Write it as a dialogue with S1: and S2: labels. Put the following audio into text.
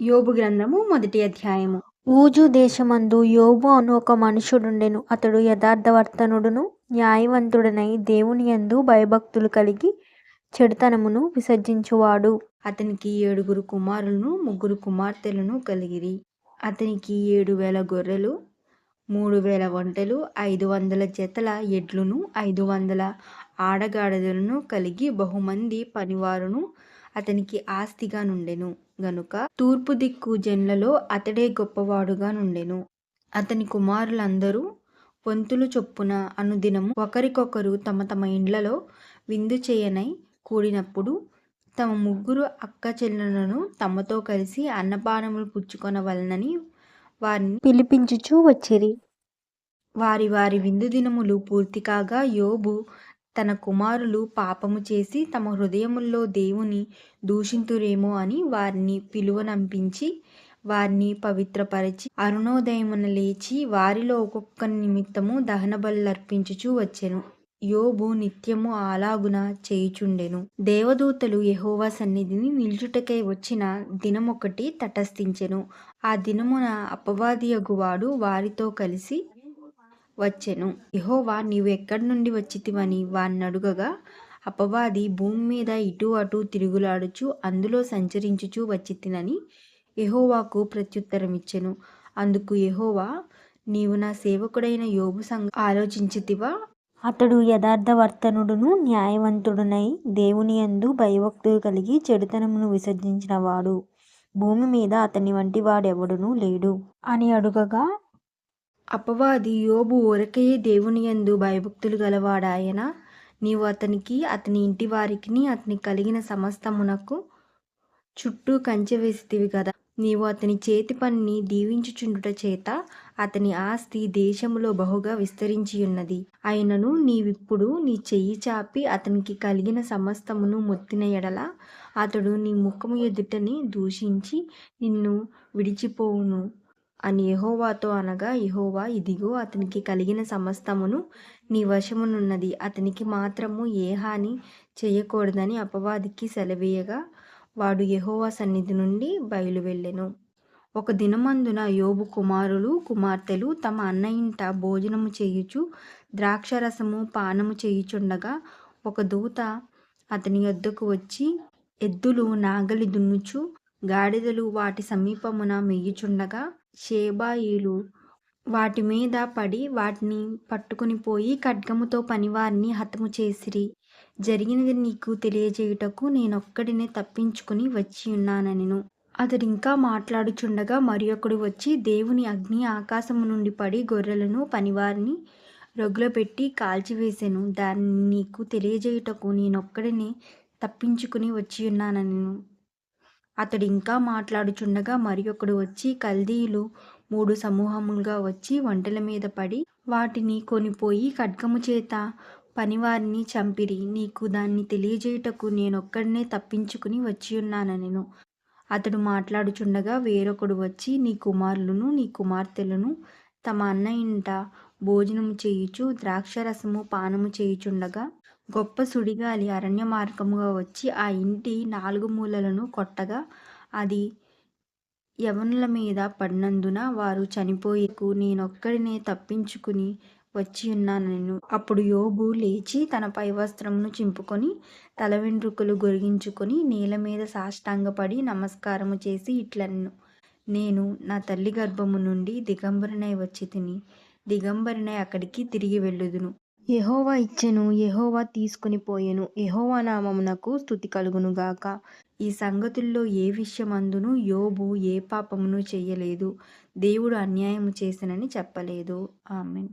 S1: యోబు గ్రంథము మొదటి అధ్యాయము.
S2: ఊజు దేశమందు యోబు అను ఒక మనుషుడుండెను. అతడు యథార్థవర్తనుడును న్యాయవంతుడనై దేవుని యందు భయభక్తులు కలిగి చెడుతనమును విసర్జించువాడు.
S1: అతనికి ఏడుగురు కుమారులను ముగ్గురు కుమార్తెలను కలిగిరి. అతనికి ఏడు వేల గొర్రెలు మూడు వేల ఒంటెలు ఐదు వందల జతల ఎడ్లును ఐదు వందల ఆడగాడిదలను కలిగి బహుమంది పనివారును అతనికి ఆస్తిగా నుండెను. గనుక తూర్పు దిక్కు జన్లలో అతడే గొప్పవాడుగా నుండెను. అతని కుమారులందరూ వంతులు చొప్పున అనుదినము ఒకరికొకరు తమ తమ ఇండ్లలో విందు చేయనై కూడినప్పుడు తమ ముగ్గురు అక్క చెల్లెలను తమతో కలిసి అన్నపానములు పుచ్చుకొనవలనని వారిని
S2: పిలిపించుచూ వచ్చిరి.
S1: వారి వారి విందు దినములు పూర్తి కాగా యోబు తన కుమారులు పాపము చేసి తమ హృదయముల్లో దేవుని దూషింతురేమో అని వారిని పిలువనంపించి వారిని పవిత్రపరచి అరుణోదయమున లేచి వారిలో ఒక్కొక్క నిమిత్తము దహన అర్పించుచూ వచ్చెను. యోబు నిత్యము అలాగున చేయుచుండెను. దేవదూతలు యహోవా సన్నిధిని నిల్చుటకై వచ్చిన దినమొకటి తటస్థించెను. ఆ దినమున అపవాదియగువాడు వారితో కలిసి వచ్చెను. యహోవా నీవు ఎక్కడి నుండి వచ్చితివని వాన్నడుగగా అపవాది భూమి మీద ఇటు అటు తిరుగులాడుచు అందులో సంచరించుచు వచ్చితినని ఎహోవాకు ప్రత్యుత్తరం ఇచ్చెను అందుకు యహోవా నీవు నా సేవకుడైన యోబు సంగ ఆలోచించితివా?
S2: అతడు యథార్థవర్తనుడును న్యాయవంతుడునై దేవుని యందు భయభక్తులు కలిగి చెడుతనమును విసర్జించినవాడు. భూమి మీద అతని వంటి వాడెవడునూ లేడు. అని అడుగగా
S1: అపవాది యోబు ఊరకయే దేవుని యందు భయభక్తులు గలవాడాయన నీవు అతనికి అతని ఇంటి వారికిని అతని కలిగిన సమస్తమునకు చుట్టూ కంచె వేసితివి కదా నీవు అతని చేతి పనిని దీవించుచుండుట చేత అతని ఆస్తి దేశములో బహుగా విస్తరించి ఉన్నది అయినను నీవిప్పుడు నీ చెయ్యి చాపి అతనికి కలిగిన సమస్తమును మొత్తిన ఎడల అతడు నీ ముఖము ఎదుటని దూషించి నిన్ను విడిచిపోవును. అని యహోవాతో అనగా యహోవా ఇదిగో అతనికి కలిగిన సమస్తమును నీ వశమునున్నది. అతనికి మాత్రము ఏ హాని చేయకూడదని అపవాదికి సెలవేయగా వాడు యహోవా సన్నిధి నుండి బయలువెళ్ళెను. ఒక దినమందున యోబు కుమారులు కుమార్తెలు తమ అన్న ఇంట భోజనము చేయుచు ద్రాక్షరసము పానము చేయుచుండగా ఒక దూత అతని యొద్దకు వచ్చి ఎద్దులు నాగలి దున్నుచు గాడిదలు వాటి సమీపమున మెయ్యుచుండగా షేబాయిలు వాటి మీద పడి వాటిని పట్టుకుని పోయి ఖడ్గముతో పనివారిని హతము చేసిరి. జరిగినది నీకు తెలియజేయుటకు నేనొక్కడినే తప్పించుకుని వచ్చి ఉన్నానెను అతడింకా మాట్లాడుచుండగా మరి ఒకడు వచ్చి దేవుని అగ్ని ఆకాశము నుండి పడి గొర్రెలను పనివారిని రొగ్గులో పెట్టి కాల్చివేశాను దాన్ని నీకు తెలియజేయుటకు నేనొక్కడినే తప్పించుకుని వచ్చి ఉన్నానెను అతడు ఇంకా మాట్లాడుచుండగా మరి ఒకడు వచ్చి కల్దీలు మూడు సమూహములుగా వచ్చి వంటల మీద పడి వాటిని కొనిపోయి ఖడ్గము చేత పనివారిని చంపిరి. నీకు దాన్ని తెలియజేయుటకు నేనొక్కడినే తప్పించుకుని వచ్చి ఉన్నానెను అతడు మాట్లాడుచుండగా వేరొకడు వచ్చి నీ కుమారులను నీ కుమార్తెలను తమ అన్న ఇంట భోజనము చేయుచు ద్రాక్షరసము పానము చేయుచుండగా గొప్ప సుడిగాలి అరణ్య మార్గముగా వచ్చి ఆ ఇంటి నాలుగు మూలలను కొట్టగా అది యవనుల మీద పడినందున వారు చనిపోయేకు నేనొక్కడినే తప్పించుకుని వచ్చి ఉన్నానెను. అప్పుడు యోబు లేచి తన పై వస్త్రమును చింపుకొని తల వెంట్రుకలు గొరిగించుకొని నేల మీద సాష్టాంగపడి నమస్కారము చేసి ఇట్లన్ను. నేను నా తల్లి గర్భము నుండి దిగంబరినై వచ్చి తిని దిగంబరినై అక్కడికి తిరిగి వెళ్ళుదును. ఎహోవా ఇచ్చెను ఎహోవా తీసుకుని పోయెను. ఎహోవా నామమునకు స్థుతి కలుగునుగాక ఈ సంగతుల్లో ఏ విషయమందును యోబు ఏ పాపమును చేయలేదు. దేవుడు అన్యాయము చేసినని చెప్పలేదు. ఆమె